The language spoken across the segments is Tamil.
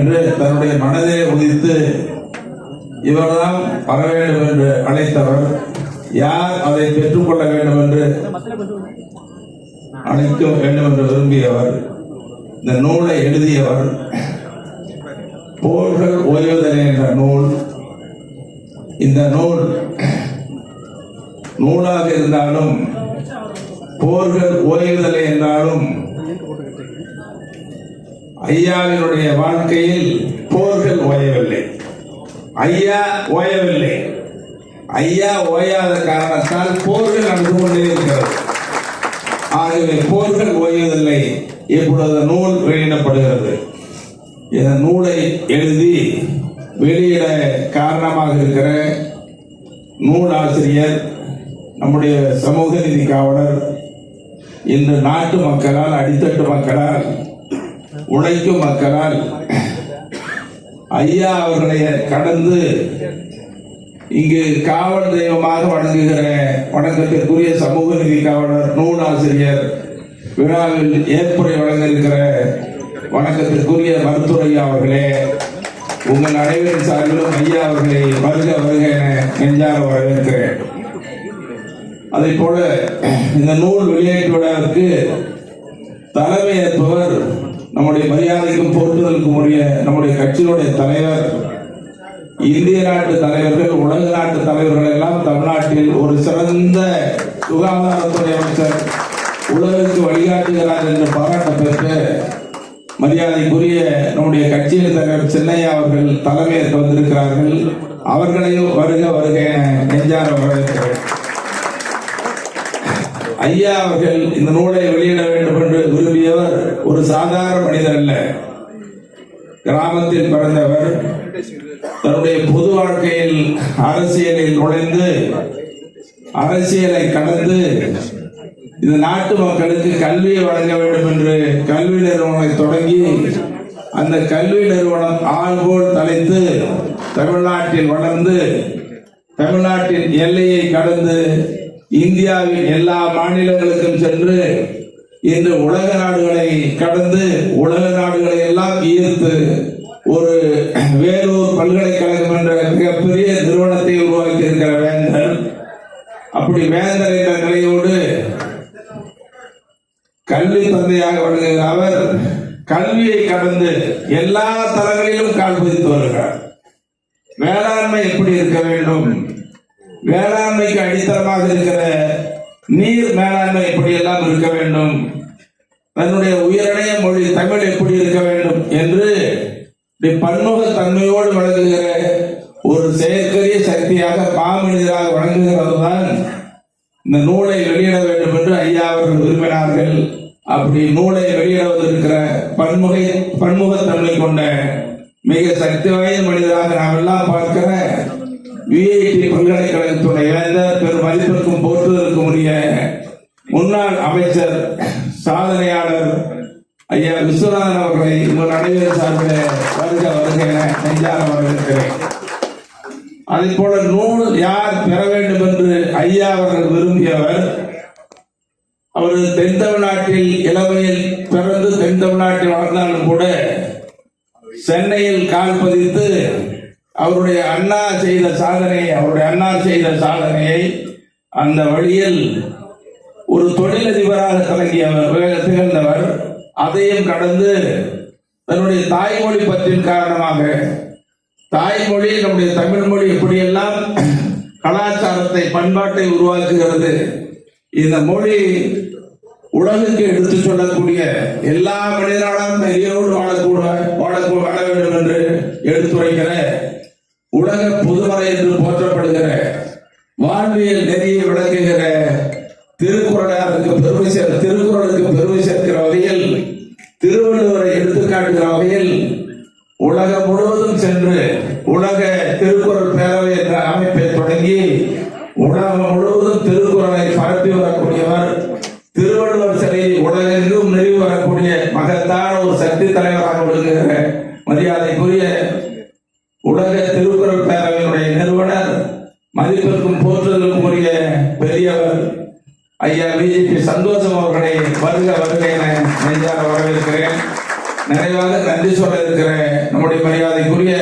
என்று தன்னுடைய மனதை உதித்து இவர்தான் வர வேண்டும் என்று அழைத்தவர். யார் அதை பெற்றுக்கொள்ள வேண்டும் என்று அழைக்க வேண்டும் என்று விரும்பியவர் இந்த நூலை எழுதியவர் போர்கள் ஓய்வதனை என்ற நூல். இந்த நூல் நூலாக இருந்தாலும் போர்கள் ஓய்வதில்லை என்றாலும் ஐயாவினுடைய வாழ்க்கையில் போர்கள் ஓயவில்லை. ஐயா ஓயவில்லை. ஐயா ஓயாத காரணத்தால் போர்கள் நடந்து கொண்டே இருக்கிறது. ஆகவே போர்கள் ஓய்வதில்லை இப்பொழுது நூல் வெளியிடப்படுகிறது. இந்த நூலை எழுதி வெளியிட காரணமாக இருக்கிற நூல் ஆசிரியர் நம்முடைய சமூக நீதி காவலர் இன்று நாட்டு மக்களால் அடித்தட்டு மக்களால் உழைக்கும் மக்களால் ஐயா அவர்களை கடந்து இங்கு காவல் தெய்வமாக வணங்குகிற வணக்கத்திற்குரிய சமூக நீதி காவலர் நூலாசிரியர் விழாவில் ஏற்புரை வழங்க இருக்கிற வணக்கத்திற்குரிய மருத்துவர் அவர்களே உங்கள் அனைவரின் சார்பிலும் ஐயா அவர்களை வருக வருக என நெஞ்சார வரவேற்கிறேன். அதை போல இந்த நூல் வெளியீட்டு விழாவிற்கு தலைமை ஏற்பவர் நம்முடைய மரியாதைக்கும் போற்றுதலுக்கும் உரிய நம்முடைய கட்சியினுடைய தலைவர் இந்திய நாட்டு தலைவர்கள் உலக நாட்டு தலைவர்கள் எல்லாம் தமிழ்நாட்டில் ஒரு சிறந்த சுகாதாரத்துறை அமைச்சர் உலகிற்கு வழிகாட்டுகிறார் என்று பாராட்ட பெற்று மரியாதைக்குரிய நம்முடைய கட்சியின் தலைவர் சென்னையா அவர்கள் தலைமையேற்க வந்திருக்கிறார்கள். அவர்களையும் வருக வருக நெஞ்சார வரவேற்கிறேன். ஐயா அவர்கள் இந்த நூலை வெளியிட வேண்டும் என்று ஒரு சாதாரண மனிதர் அல்ல. கிராமத்தில் பிறந்தவர் தன்னுடைய பொது வாழ்க்கையில் அரசியலில் நுழைந்து அரசியலை கடந்து இந்த நாட்டு மக்களுக்கு கல்வியை வழங்க வேண்டும் என்று கல்வி நிறுவனத்தை தொடங்கி அந்த கல்வி நிறுவனம் ஆள்போல் தலைத்து தமிழ்நாட்டில் வளர்ந்து தமிழ்நாட்டின் எல்லையை கடந்து இந்தியாவின் எல்லா மாநிலங்களுக்கும் சென்று இன்று உலக நாடுகளை கடந்து உலக நாடுகளை எல்லாம் ஈர்த்து ஒரு வேலூர் பல்கலைக்கழகம் என்ற மிகப்பெரிய நிறுவனத்தை உருவாக்கி இருக்கிற வேந்தர். அப்படி வேந்தர் என்ற நிலையோடு கல்வி தந்தையாக வழங்குகிற அவர் கல்வியை கடந்து எல்லா தளங்களிலும் கால் பதித்து வருகிறார். வேளாண்மை எப்படி இருக்க வேண்டும்? வேளாண்மைக்கு அடித்தளமாக இருக்கிற நீர் மேலாண்மை எப்படி எல்லாம் இருக்க வேண்டும்? தன்னுடைய உயரணைய மொழி தமிழ் எப்படி இருக்க வேண்டும் என்று பன்முக தன்மையோடு வழங்குகிற ஒரு செயற்கரிய சக்தியாக மாமனிதராக வழங்குகிறதுதான் இந்த நூலை வெளியிட வேண்டும் என்று ஐயா அவர்கள் விரும்பினார்கள். அப்படி நூலை வெளியிடுவதற்கிற பன்முகை பன்முகத்தன்மை கொண்ட மிக சக்தி வாய்ந்த மனிதராக நாம் எல்லாம் பார்க்கிற விஐடி பல்கலைக்கழகத்துடைய வேந்தர் பெரும் மதிப்பிற்கும் போற்றுவதற்கும் உரிய முன்னாள் அமைச்சர் சாதனையாளர் ஐயா விஸ்வநாதன் அவர்களை உங்கள் அனைவரும் சார்பில் வருக வருக என நெஞ்சார வரவேற்கிறேன். அதை போல நூல் யார் பெற வேண்டும் என்று ஐயா அவர்கள் விரும்பியவர் அவர் தென் தமிழ்நாட்டில் இளமையில் பிறந்து தென் தமிழ்நாட்டில் வளர்ந்தாலும் கூட சென்னையில் கால் பதித்து அவருடைய அண்ணா செய்த சாதனை அவருடைய அண்ணா செய்த சாதனையை அந்த வழியில் ஒரு தொழிலதிபராக தொடங்கியவர் திகழ்ந்தவர். அதையும் கடந்து தன்னுடைய தாய்மொழி பற்றின் காரணமாக தாய்மொழி நம்முடைய தமிழ் மொழி எப்படியெல்லாம் கலாச்சாரத்தை பண்பாட்டை உருவாக்குகிறது இந்த மொழி உலகுக்கு எடுத்து சொல்லக்கூடிய எல்லா மனிதனாலும் நெறியோடு வாழக்கூட வாழக்கூட வாழ வேண்டும் என்று எடுத்துரைக்கிற உலக பொதுமறை என்று போற்றப்படுகிற வாழ்வியல் நெறியை விளக்குகிற திருக்குறளாருக்கு பெருமை சேர் திருக்குறளுக்கு பெருமை சேர்க்கிற வகையில் திருவள்ளுவரை எடுத்துக்காட்டுகிற வகையில் உலகம் முழுவதும் சென்று உலக திருக்குறள் பேரவை என்ற அமைப்பை தொடங்கி உலகம் முழுவதும் திருக்குறளை பரப்பி வரக்கூடியவர் திருவள்ளுவர் சிலை உலகெங்கும் நிறுவி வரக்கூடிய மகத்தான ஒரு சக்தி தலைவராக விளங்குகிற வருக வருக நெஞ்சார வரவேற்கிறேன். நிறைவாக நன்றி சொல்ல இருக்கிற நம்முடைய மரியாதைக்குரிய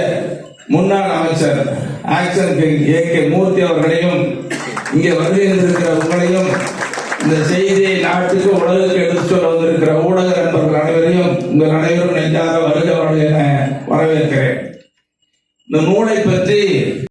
முன்னாள் அமைச்சர் action king A K Murthy அவர்களையும் இங்கே வருகை இருக்கிற உங்களையும் இந்த செய்தியை நாட்டுக்கு உலகுக்கு எடுத்து சொல்ல வந்திருக்கிற ஊடக நண்பர்கள் அனைவரையும் உங்கள் அனைவரும் நெஞ்சார வருக வருக வரவேற்கிறேன். இந்த நூலை பற்றி